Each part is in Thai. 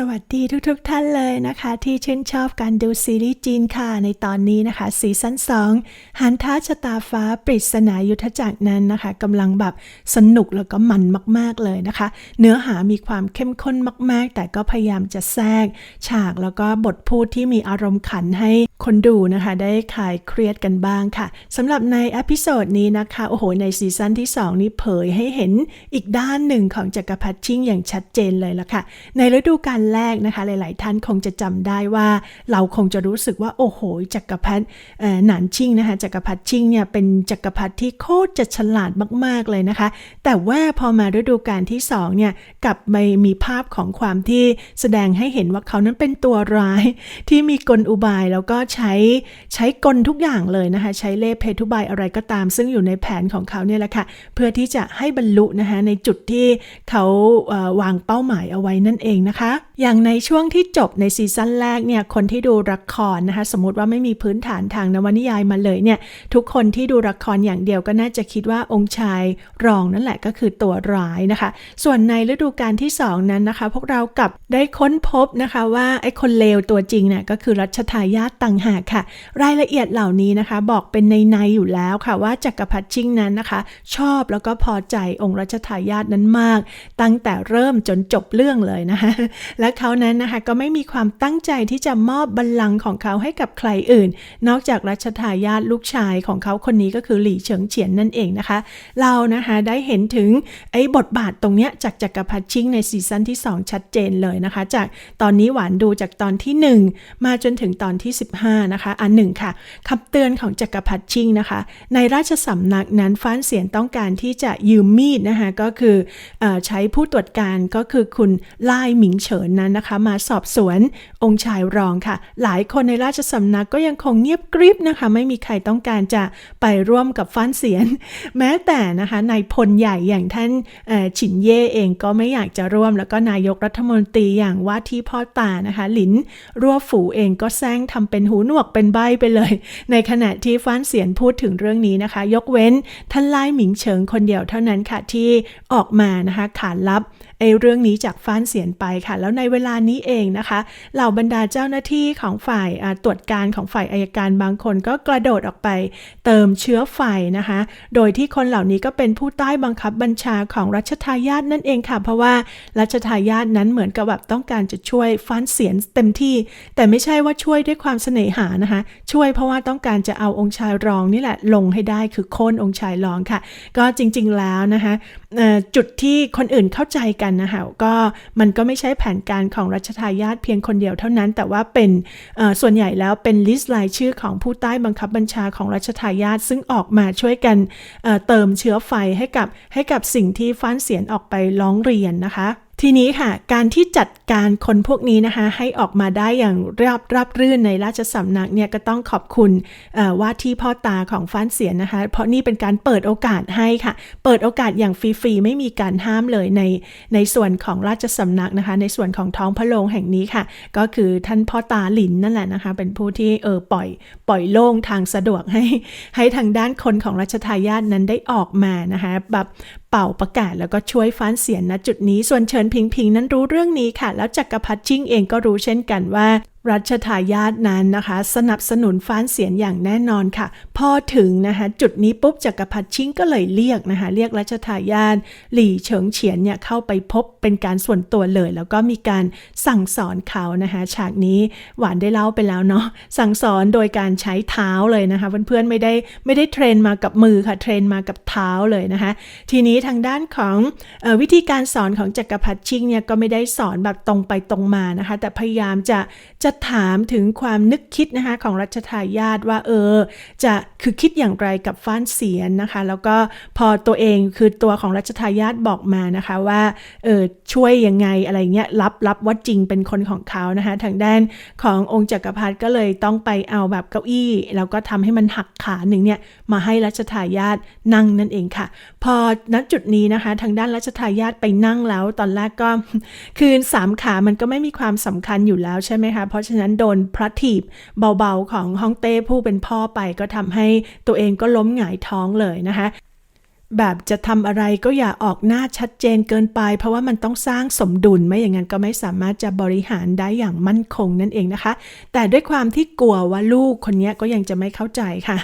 สวัสดีทุกๆทท่านเลยนะคะ ที่ชื่นชอบการดูซีรีส์จีนค่ะ ในตอนนี้นะคะซีซั่น2หันท้าชะตาฟ้าปริศนายุทธจักรนั้นนะคะกำลังแบบสนุกแล้วก็มันมากๆเลยนะคะ เนื้อหามีความเข้มข้นมาก ๆ แต่ก็พยายามจะแทรก ฉากแล้วก็บทพูดที่มีอารมณ์ขันให้คนดูนะคะ ได้คลายเครียดกันบ้างค่ะสำหรับในอพิโซดนี้นะคะโอ้โหในซีซั่นที่ 2 นี้เผยให้เห็นอีกด้านหนึ่งของจักรพรรดิชิงอย่างชัดเจนเลยละค่ะ ในฤดูกาลแรกนะคะ หลาย ๆ ท่านคงจะจำได้ว่าเราคงจะรู้สึกว่า โอ้โห จักรพรรดิหนานชิงนะคะจักรพรรดิชิงเนี่ยเป็นจักรพรรดิที่โคตรจะฉลาดมาก ๆ เลยนะคะ แต่ว่าพอมาฤดูกาลที่2เนี่ยกลับไม่มีภาพของความที่แสดงให้เห็นว่าเขานั้นเป็นตัวร้ายที่มีกลอุบายแล้วก็ใช้ใช้กลทุกอย่างเลยนะคะ ใช้เล่ห์เพทุบายอะไรก็ตาม ซึ่งอยู่ในแผนของเขาเนี่ยแหละค่ะเพื่อที่จะให้บรรลุนะคะในจุดที่เขาวางเป้าหมายเอาไว้นั่นเองนะคะอย่างในช่วงที่จบในซีซั่นแรกเนี่ยคนที่ดูละครนะคะสมมติว่าไม่มีพื้นฐานทางนวนิยายมาเลยเนี่ยทุกคนที่ดูละครอย่างเดียวก็น่าจะคิดว่าองค์ชายรองนั่นแหละก็คือตัวร้ายนะคะ ส่วนในฤดูกาลที่ 2 นั้นนะคะ พวกเรากับได้ค้นพบนะคะว่าไอ้คนเลวตัวจริงเนี่ยก็คือรัชทายาทต่างหากค่ะ รายละเอียดเหล่านี้นะคะ บอกเป็นในในอยู่แล้วค่ะว่าจักรพรรดิชิงนั้นนะคะ ชอบแล้วก็พอใจองค์รัชทายาทนั้นมาก ตั้งแต่เริ่มจนจบเรื่องเลยนะคะและและเขานั้นนะคะก็ไม่มีความตั้งใจที่จะมอบบัลลังก์ของเขาให้กับใครอื่น นอกจากรัชทายาทลูกชายของเขาคนนี้ก็คือหลี่เฉิงเฉียนนั่นเองนะคะ เรานะคะได้เห็นถึงไอ้บทบาทตรงเนี้ยจากจักรพรรดิชิงในซีซั่นที่ 2 ชัดเจนเลยนะคะ จากตอนนี้หวานดูจากตอนที่ 1 มาจนถึงตอนที่ 15 นะคะ อันหนึ่งค่ะคำเตือนของจักรพรรดิชิงนะคะ ในราชสำนักนั้นฟ้านเสียนต้องการที่จะยืมมีดนะคะก็คืออใช้ผู้ตรวจการก็คือคุณไล่หมิงเฉินนั้นนะคะมาสอบสวนองค์ชายรองค่ะ หลายคนในราชสำนักก็ยังคงเงียบกริบนะคะ ไม่มีใครต้องการจะไปร่วมกับฟ้านเสียน แม้แต่นะคะนายพลใหญ่อย่างท่านฉินเย่เองก็ไม่อยากจะร่วม แล้วก็นายกรัฐมนตรีอย่างว่าที่พ่อตานะคะ หลินรั่วฝูเองก็แซงทำเป็นหูหนวกเป็นใบไปเลย ในขณะที่ฟ้านเสียนพูดถึงเรื่องนี้นะคะ ยกเว้นท่านไล่หมิงเฉิงคนเดียวเท่านั้นค่ะที่ออกมานะคะขานรับไอ้เรื่องนี้จากฟ้านเสียนไปค่ะ แล้วในเวลานี้เองนะคะ เหล่าบรรดาเจ้าหน้าที่ของฝ่ายตรวจการของฝ่ายอายการบางคนก็กระโดดออกไปเติมเชื้อไฟนะคะ โดยที่คนเหล่านี้ก็เป็นผู้ใต้บังคับบัญชาของรัชทายาทนั่นเองค่ะ เพราะว่ารัชทายาทนั้นเหมือนกับแบบต้องการจะช่วยฟ้านเสียนเต็มที่ แต่ไม่ใช่ว่าช่วยด้วยความเสน่หานะคะ ช่วยเพราะว่าต้องการจะเอาองค์ชายรองนี่แหละลงให้ได้คือโค่นองค์ชายรองค่ะ ก็จริงๆแล้วนะคะจุดที่คนอื่นเข้าใจกันนะคะก็มันก็ไม่ใช่แผนการของรัชทายาทเพียงคนเดียวเท่านั้น แต่ว่าเป็นส่วนใหญ่แล้วเป็นลิสต์รายชื่อของผู้ใต้บังคับบัญชาของรัชทายาทซึ่งออกมาช่วยกันเติมเชื้อไฟให้กับให้กับสิ่งที่ฟ้านเสียนออกไปร้องเรียนนะคะ ทีนี้ค่ะ การที่จัดการคนพวกนี้นะคะ ให้ออกมาได้อย่างราบราบรื่นในราชสำนักเนี่ยก็ต้องขอบคุณว่าที่พ่อตาของฟ้านเสียนนะคะ เพราะนี่เป็นการเปิดโอกาสให้ค่ะ เปิดโอกาสอย่างฟรีๆไม่มีการห้ามเลยในในส่วนของราชสำนักนะคะ ในส่วนของท้องพระโรงแห่งนี้ค่ะ ก็คือท่านพ่อตาหลินนั่นแหละนะคะ เป็นผู้ที่เออปล่อยปล่อยโล่งทางสะดวกให้ให้ทางด้านคนของรัชทายาทนั้นได้ออกมานะคะแบบเป่าประกาศแล้วก็ช่วยฟ้านเสียนณจุดนี้ ส่วนเชิญพิงพิงนั้นรู้เรื่องนี้ค่ะ แล้วจักรพัฒชิ่งเองก็รู้เช่นกันว่า รัชทายาทนั้นนะคะ สนับสนุนฟ้านเสียนอย่างแน่นอนค่ะ พอถึงนะคะจุดนี้ปุ๊บจักรพรรดิชิงก็เลยเรียกนะคะ เรียกรัชทายาทหลี่เฉิงเฉียนเนี่ยเข้าไปพบเป็นการส่วนตัวเลย แล้วก็มีการสั่งสอนเขานะคะฉากนี้หวานได้เล่าไปแล้วเนาะสั่งสอนโดยการใช้เท้าเลยนะคะเพื่อนๆไม่ได้ไม่ได้เทรนมากับมือค่ะเทรนมากับเท้าเลยนะคะ ทีนี้ทางด้านของอวิธีการสอนของจักรพรรดิชิงเนี่ยก็ไม่ได้สอนแบบตรงไปตรงมานะคะ แต่พยายามจะจะถามถึงความนึกคิดนะคะของรัชทายาทว่าเออ จะคือคิดอย่างไรกับฟ้านเสียนนะคะ แล้วก็พอตัวเองคือตัวของรัชทายาทบอกมานะคะว่าเออช่วยยังไงอะไรเงี้ยรับรับว่าจริงเป็นคนของเขานะคะ ทางด้านขององค์จักรพรรดิก็เลยต้องไปเอาแบบเก้าอี้แล้วก็ทำให้มันหักขาหนึ่งเนี่ยมาให้รัชทายาทนั่งนั่นเองค่ะ พอณจุดนี้นะคะ ทางด้านรัชทายาทไปนั่งแล้วตอนแรกก็คือสามขามันก็ไม่มีความสำคัญอยู่แล้วใช่ไหมคะเพราะฉะนั้นโดนพระถีบเบาๆของฮ่องเต้ผู้เป็นพ่อไปก็ทำให้ตัวเองก็ล้มหงายท้องเลยนะคะ แบบจะทำอะไรก็อย่าออกหน้าชัดเจนเกินไป เพราะว่ามันต้องสร้างสมดุลไม่อย่างนั้นก็ไม่สามารถจะบริหารได้อย่างมั่นคงนั่นเองนะคะ แต่ด้วยความที่กลัวว่าลูกคนนี้ก็ยังจะไม่เข้าใจค่ะ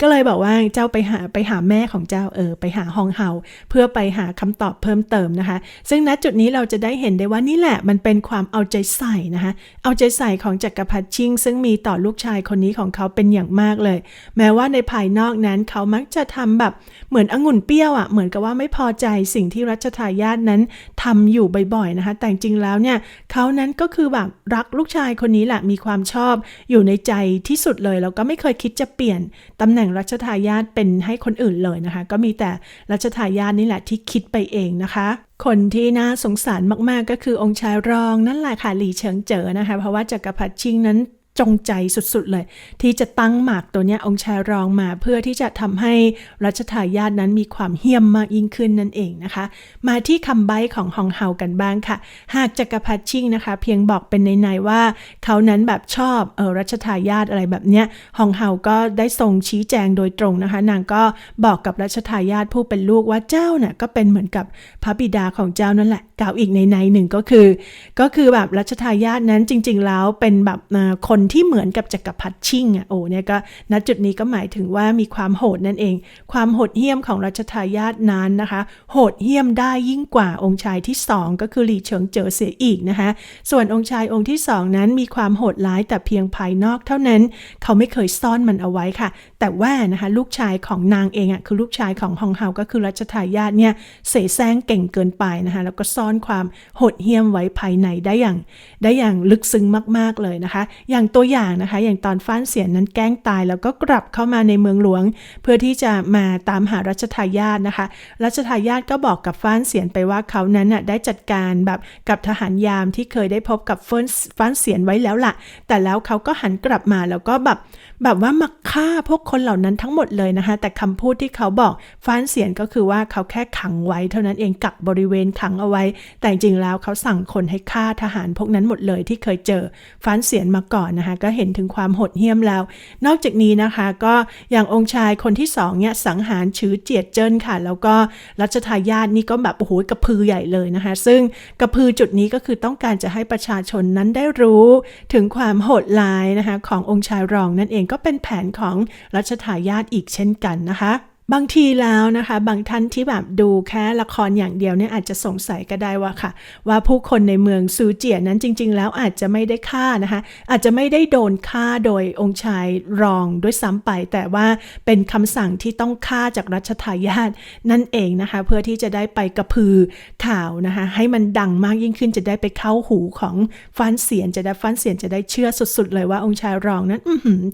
ก็เลยบอกว่าเจ้าไปหาไปหาแม่ของเจ้าเออไปหาฮองเฮาเพื่อไปหาคำตอบเพิ่มเติมนะคะ ซึ่งณจุดนี้เราจะได้เห็นได้ว่านี่แหละมันเป็นความเอาใจใส่นะคะ เอาใจใส่ของจักรพรรดิชิง ซึ่งมีต่อลูกชายคนนี้ของเขาเป็นอย่างมากเลย แม้ว่าในภายนอกนั้นเขามักจะทำแบบเหมือนองุ่นเปรี้ยวอะเหมือนกับว่าไม่พอใจสิ่งที่รัชทายาทนั้นทำอยู่บ่อยๆนะคะ แต่จริงๆแล้วเนี่ยเขานั้นก็คือแบบรักลูกชายคนนี้แหละมีความชอบอยู่ในใจที่สุดเลยแล้วก็ไม่เคยคิดจะเปลี่ยนตำแหน่งรัชทายาทเป็นให้คนอื่นเลยนะคะ ก็มีแต่รัชทายาทนี่แหละที่คิดไปเองนะคะคนที่น่าสงสารมากๆก็คือองค์ชายรองนั่นแหละค่ะหลี่เฉิงเจ๋อนะคะ เพราะว่าจักรพรรดิชิงนั้น จงใจสุดๆเลย ที่จะตั้งหมากตัวนี้องค์ชายรองมาเพื่อที่จะทำให้รัชทายาทนั้นมีความเหี้ยมมากยิ่งขึ้นนั่นเองนะคะ มาที่คำใบ้ของฮองเฮากันบ้างค่ะ หากจักรพรรดิชิงนะคะ เพียงบอกเป็นในๆว่า เขานั้นแบบชอบเออรัชทายาทอะไรแบบเนี้ยฮองเฮาก็ได้ทรงชี้แจงโดยตรงนะคะ นางก็บอกกับรัชทายาทผู้เป็นลูกว่าเจ้าน่ะก็เป็นเหมือนกับพระบิดาของเจ้านั่นแหละกล่าวอีกในในๆหนึ่งก็คือ ก็คือแบบรัชทายาทนั้นจริง ๆ แล้วเป็นแบบคนที่เหมือนกับจักรพรรดิชิงอะโอ้เนี่ยก็ณจุดนี้ก็หมายถึงว่ามีความโหดนั่นเอง ความโหดเหี้ยมของรัชทายาทนั้นนะคะ โหดเหี้ยมได้ยิ่งกว่าองค์ชายที่สองก็คือหลี่เฉิงเจ๋อเสียอีกนะคะ ส่วนองค์ชายองค์ที่สองนั้นมีความโหดร้ายแต่เพียงภายนอกเท่านั้น เขาไม่เคยซ่อนมันเอาไว้ค่ะ แต่ว่านะคะลูกชายของนางเองอะคือลูกชายของฮองเฮาก็คือรัชทายาทเนี่ยเสแสร้งเก่งเกินไปนะคะแล้วก็ซ่อนความโหดเหี้ยมไว้ภายในได้อย่าง ได้อย่างลึกซึ้งมาก ๆเลยนะคะ อย่างตัวอย่างนะคะ อย่างตอนฟ้านเสียนนั้นแกล้งตายแล้วก็กลับเข้ามาในเมืองหลวง เพื่อที่จะมาตามหารัชทายาทนะคะ รัชทายาทก็บอกกับฟ้านเสียนไปว่าเขานั้นน่ะได้จัดการแบบกับทหารยามที่เคยได้พบกับเฟิร์นฟ้านเสียนไว้แล้วล่ะ แต่แล้วเขาก็หันกลับมาแล้วก็แบบแบบว่ามาฆ่าพวกคนเหล่านั้นทั้งหมดเลยนะคะ แต่คำพูดที่เขาบอกฟ้านเสียนก็คือว่าเขาแค่ขังไว้ เท่านั้นเองกักบริเวณขังเอาไว้ แต่จริงแล้วเขาสั่งคนให้ฆ่าทหารพวกนั้นหมดเลยที่เคยเจอฟ้านเสียนมาก่อนนะคะก็เห็นถึงความโหดเหี้ยมแล้ว นอกจากนี้นะคะก็อย่างองค์ชายคนที่สองเนี่ยสังหารชื้อเจียดเจิ้นค่ะ แล้วก็รัชทายาทนี่ก็แบบโอ้โหกระพือใหญ่เลยนะคะ ซึ่งกระพือจุดนี้ก็คือต้องการจะให้ประชาชนนั้นได้รู้ถึงความโหดร้ายนะคะขององค์ชายรองนั่นเองก็เป็นแผนของรัชทายาทอีกเช่นกันนะคะ บางทีแล้วนะคะ บางท่านที่แบบดูแค่ละครอย่างเดียวเนี่ยอาจจะสงสัยก็ได้ว่าค่ะ ว่าผู้คนในเมืองซูเจียนั้นจริง ๆ แล้วอาจจะไม่ได้ฆ่านะคะ อาจจะไม่ได้โดนฆ่าโดยองค์ชายรองด้วยซ้ำไป แต่ว่าเป็นคำสั่งที่ต้องฆ่าจากรัชทายาทนั่นเองนะคะ เพื่อที่จะได้ไปกระพือข่าวนะคะ ให้มันดังมากยิ่งขึ้นจะได้ไปเข้าหูของฟ้านเสียนจะได้ฟ้านเสียนจะได้เชื่อสุด ๆ เลยว่าองค์ชายรองนั้น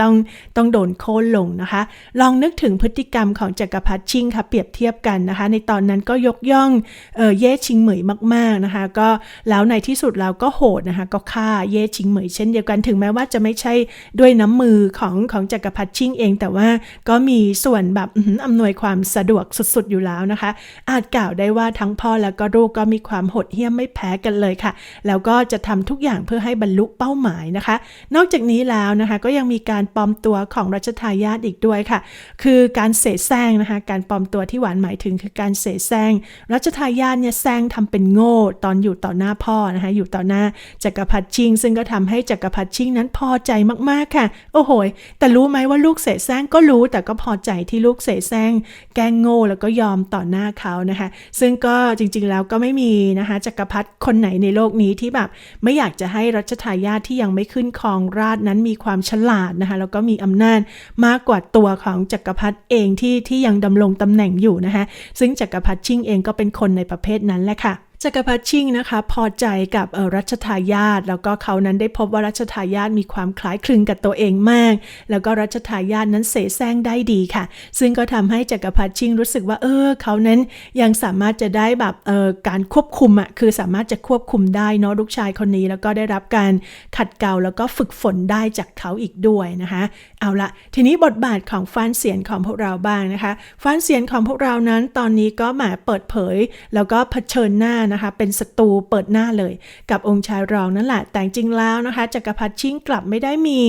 ต้องต้องโดนโค่นลงนะคะ ลองนึกถึงพฤติกรรมของจักรพรรดิชิงค่ะเปรียบเทียบกันนะคะ ในตอนนั้นก็ยกย่องเออเย่ชิงเหมยมาก ๆนะคะ ก็แล้วในที่สุดเราก็โหดนะคะก็ฆ่าเย่ชิงเหมยเช่นเดียวกันถึงแม้ว่าจะไม่ใช่ด้วยน้ำมือของของจักรพรรดิชิงเอง แต่ว่าก็มีส่วนแบบอื้อหืออำนวยความสะดวกสุดๆอยู่แล้วนะคะ อาจกล่าวได้ว่าทั้งพ่อแล้วก็ลูกก็มีความโหดเหี้ยมไม่แพ้กันเลยค่ะ แล้วก็จะทำทุกอย่างเพื่อให้บรรลุเป้าหมายนะคะ นอกจากนี้แล้วนะคะก็ยังมีการปลอมตัวของรัชทายาทอีกด้วยค่ะ คือการเสแสร้งนะคะการปลอมตัวที่หวานหมายถึงคือการเสแสร้งรัชทายาทเนี่ยแซงทำเป็นโง่ตอนอยู่ต่อหน้าพ่อนะคะอยู่ต่อหน้าจักรพรรดิชิง ซึ่งก็ทำให้จักรพรรดิชิงนั้นพอใจมากๆค่ะ โอ้โหแต่รู้ไหมว่าลูกเสแสร้งก็รู้แต่ก็พอใจที่ลูกเสแสร้งแกลงโง่แล้วก็ยอมต่อหน้าเขานะคะ ซึ่งก็จริงๆแล้วก็ไม่มีนะคะจักรพรรดิคนไหนในโลกนี้ที่แบบไม่อยากจะให้รัชทายาทที่ยังไม่ขึ้นครองราชนั้นมีความฉลาดนะคะแล้วก็มีอำนาจมากกว่าตัวของจักรพรรดิเองที่ที่ยังดำรงตำแหน่งอยู่นะคะซึ่งจักรพรรดิชิงเองก็เป็นคนในประเภทนั้นแหละค่ะ จักรพรรดิชิงนะคะพอใจกับรัชทายาทแล้วก็เขานั้นได้พบว่ารัชทายาทมีความคล้ายคลึงกับตัวเองมาก แล้วก็รัชทายาทนั้นเสแสร้งได้ดีค่ะ ซึ่งก็ทำให้จักรพรรดิชิงรู้สึกว่าเออเขานั้นยังสามารถจะได้แบบเอ่อการควบคุมอะคือสามารถจะควบคุมได้เนาะลูกชายคนนี้ แล้วก็ได้รับการขัดเกลาแล้วก็ฝึกฝนได้จากเขาอีกด้วยนะคะเอาละทีนี้บทบาทของฟานเสียนของพวกเราบ้างนะคะฟานเสียนของพวกเรานั้นตอนนี้ก็มาเปิดเผย แล้วก็เผชิญหน้านะคะเป็นศัตรูเปิดหน้าเลย กับองค์ชายรองนั่นแหละ แต่จริงแล้วนะคะจักรพรรดิชิงกลับไม่ได้มี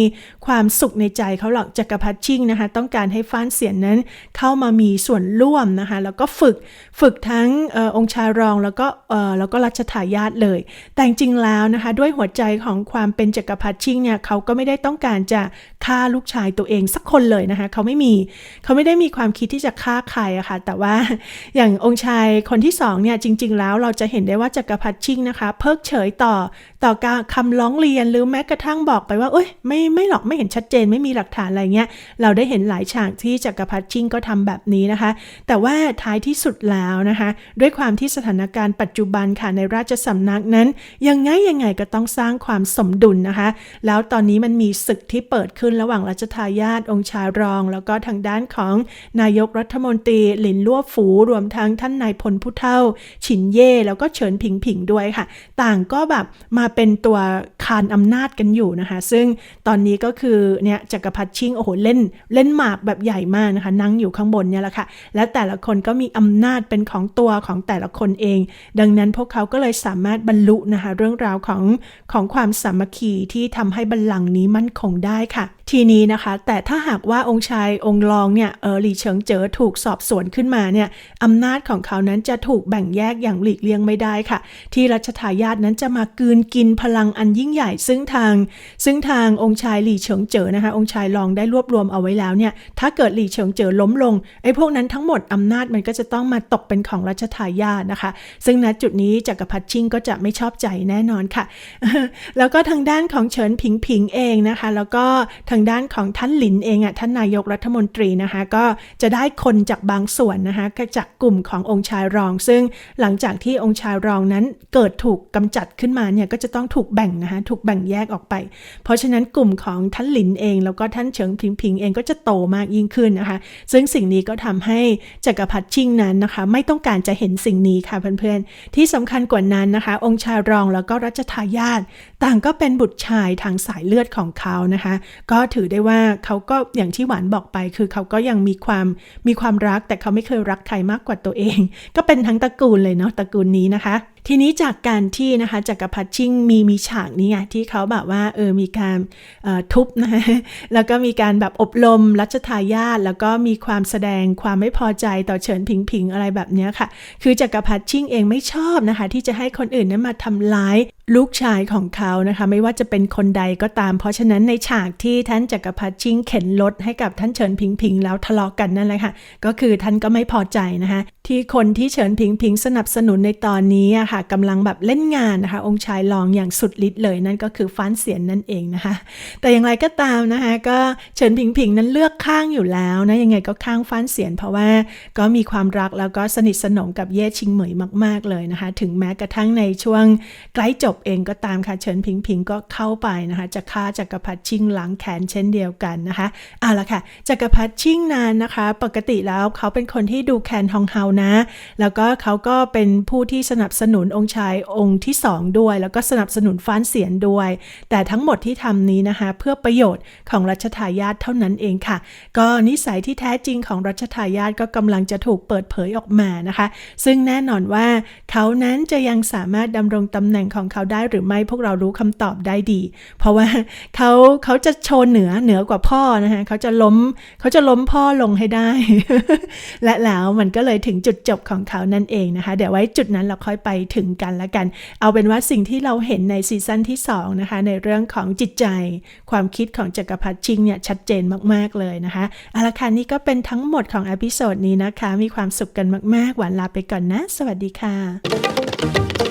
ความสุขในใจเขาหรอกจักรพรรดิชิงนะคะต้องการให้ฟ้านเสียนนั้นเข้ามามีส่วนร่วมนะคะแล้วก็ฝึกฝึกทั้งออองค์ชายรองแล้วก็แล้วก็รัชทายาทเลย แต่จริงแล้วนะคะด้วยหัวใจของความเป็นจักรพรรดิชิงเนี่ยเขาก็ไม่ได้ต้องการจะฆ่าลูกชายตัวเองสักคนเลยนะคะเขาไม่มีเขาไม่ได้มีความคิดที่จะฆ่าใครอะค่ะแต่ว่าอย่างองค์ชายคนที่สองเนี่ยจริง ๆ แล้วเราจะเห็นได้ว่าจักรพรรดิชิงนะคะ เพิกเฉยต่อต่อการคำร้องเรียนหรือแม้กระทั่งบอกไปว่าเอ้ยไม่ไม่หรอกไม่เห็นชัดเจนไม่มีหลักฐานอะไรเงี้ยเราได้เห็นหลายฉากที่จักรพรรดิชิงก็ทำแบบนี้นะคะ แต่ว่าท้ายที่สุดแล้วนะคะ ด้วยความที่สถานการณ์ปัจจุบันค่ะในราชสำนักนั้น ยังไงยังไงก็ต้องสร้างความสมดุลนะคะ แล้วตอนนี้มันมีศึกที่เปิดขึ้นระหว่างรัชทายาทองค์ชายรอง แล้วก็ทางด้านของนายกรัฐมนตรีหลินลั่วฝูรวมทั้งท่านนายพลผู้เท่า ฉินเย่แล้วก็เฉินผิงผิงด้วยค่ะ ต่างก็แบบมาเป็นตัวคานอำนาจกันอยู่นะคะ ซึ่งตอนนี้ก็คือเนี่ยจักรพรรดิชิงโอ้โหเล่นเล่นหมากแบบใหญ่มากนะคะ นั่งอยู่ข้างบนเนี่ยแหละค่ะ และแต่ละคนก็มีอำนาจเป็นของตัวของแต่ละคนเอง ดังนั้นพวกเขาก็เลยสามารถบรรลุนะคะเรื่องราวของของความสามัคคีที่ทำให้บัลลังก์นี้มั่นคงได้ค่ะ ทีนี้นะคะ แต่ถ้าหากว่าองค์ชายองค์รองเนี่ยเออหลี่เฉิงเจ๋อถูกสอบสวนขึ้นมาเนี่ยอำนาจของเขานั้นจะถูกแบ่งแยกอย่างหลีกเลี่ยงไม่ได้ค่ะ ที่รัชทายาทนั้นจะมากืนกินพลังอันยิ่งใหญ่ ซึ่งทาง ซึ่งทางองค์ชายหลี่เฉิงเจ๋อนะคะ องค์ชายรองได้รวบรวมเอาไว้แล้วเนี่ยถ้าเกิดหลี่เฉิงเจ๋อล้มลงไอ้พวกนั้นทั้งหมดอำนาจมันก็จะต้องมาตกเป็นของรัชทายาทนะคะ ซึ่งณจุดนี้จักรพรรดิชิงก็จะไม่ชอบใจแน่นอนค่ะ แล้วก็ทางด้านของเฉินผิงผิงเองนะคะ แล้วก็ทางางด้านของท่านหลินเองอะท่านนายกรัฐมนตรีนะคะก็จะได้คนจากบางส่วนนะคะจากกลุ่มขององค์ชายรอง ซึ่งหลังจากที่องค์ชายรองนั้นเกิดถูกกำจัดขึ้นมาเนี่ยก็จะต้องถูกแบ่งนะคะถูกแบ่งแยกออกไป เพราะฉะนั้นกลุ่มของท่านหลินเอง แล้วก็ท่านเฉิงผิงผิงเองก็จะโตมากยิ่งขึ้นนะคะ ซึ่งสิ่งนี้ก็ทำให้จักรพรรดิชิงนั้นนะคะไม่ต้องการจะเห็นสิ่งนี้ค่ะเพื่อนๆ ที่สำคัญกว่านั้นนะคะ องค์ชายรองแล้วก็รัชทายาทต่างก็เป็นบุตรชายทางสายเลือดของเขานะคะ ก็ถือได้ว่าเขาก็อย่างที่หวานบอกไป คือเขาก็ยังมีความมีความรัก แต่เขาไม่เคยรักใครมากกว่าตัวเอง ก็เป็นทั้งตระกูลเลยเนาะตระกูลนี้นะคะ ทีนี้จากการที่นะคะจักรพรรดิชิงมีมีฉากนี้ไงที่เขาแบบว่าเออมีการทุบนะคะแล้วก็มีการแบบอบรมรัชทายาทแล้วก็มีความแสดงความไม่พอใจต่อเฉินผิงผิงอะไรแบบนี้ค่ะ คือจักรพรรดิชิงเองไม่ชอบนะคะ ที่จะให้คนอื่นนั้นมาทำร้ายลูกชายของเขานะคะ ไม่ว่าจะเป็นคนใดก็ตาม เพราะฉะนั้นในฉากที่ท่านจักรพรรดิชิงเข็นรถให้กับท่านเฉินผิงผิงแล้วทะเลาะกันนั่นแหละค่ะ ก็คือท่านก็ไม่พอใจนะคะที่คนที่เฉินผิงผิงสนับสนุนในตอนนี้อะค่ะกำลังแบบเล่นงานนะคะ องค์ชายรองอย่างสุดฤทธิ์เลยนั่นก็คือฟ้านเสียนนั่นเองนะคะ แต่อย่างไรก็ตามนะคะ ก็เฉินผิงผิงนั้นเลือกข้างอยู่แล้วนะยังไงก็ข้างฟ้านเสียน เพราะว่าก็มีความรักแล้วก็สนิทสนมกับเย่ชิงเหมยมาก ๆเลยนะคะ ถึงแม้กระทั่งในช่วงใกล้จบเองก็ตามค่ะเฉินผิงผิงก็เข้าไปนะคะ จะฆ่าจักรพรรดิชิงหลังแขนเช่นเดียวกันนะคะเอาละค่ะจักรพรรดิชิงนานนะคะ ปกติแล้วเขาเป็นคนที่ดูแคนฮองเฮานะ แล้วก็เขาก็เป็นผู้ที่สนับสนุนองค์ชายองค์ที่สองด้วย แล้วก็สนับสนุนฟ้านเสียนด้วย แต่ทั้งหมดที่ทำนี้นะคะ เพื่อประโยชน์ของรัชทายาทเท่านั้นเองค่ะ ก็นิสัยที่แท้จริงของรัชทายาทก็กำลังจะถูกเปิดเผยออกมานะคะ ซึ่งแน่นอนว่าเขานั้นจะยังสามารถดำรงตำแหน่งของเขาได้หรือไม่พวกเรารู้คำตอบได้ดี เพราะว่าเขาเขาจะโชว์เหนือเหนือกว่าพ่อนะคะเขาจะล้มเขาจะล้มพ่อลงให้ได้ และแล้วมันก็เลยถึงจุดจบของเขานั่นเองนะคะ เดี๋ยวไว้จุดนั้นเราค่อยไปถถึงกันละกัน เอาเป็นว่าสิ่งที่เราเห็นในซีซั่นที่2นะคะในเรื่องของจิตใจ ความคิดของจักรพรรดิชิงเนี่ยชัดเจนมากๆเลยนะคะเอาละค่ะนี่ก็เป็นทั้งหมดของอพิโซดนี้นะคะ มีความสุขกันมากๆ หวานลาไปก่อนนะ สวัสดีค่ะ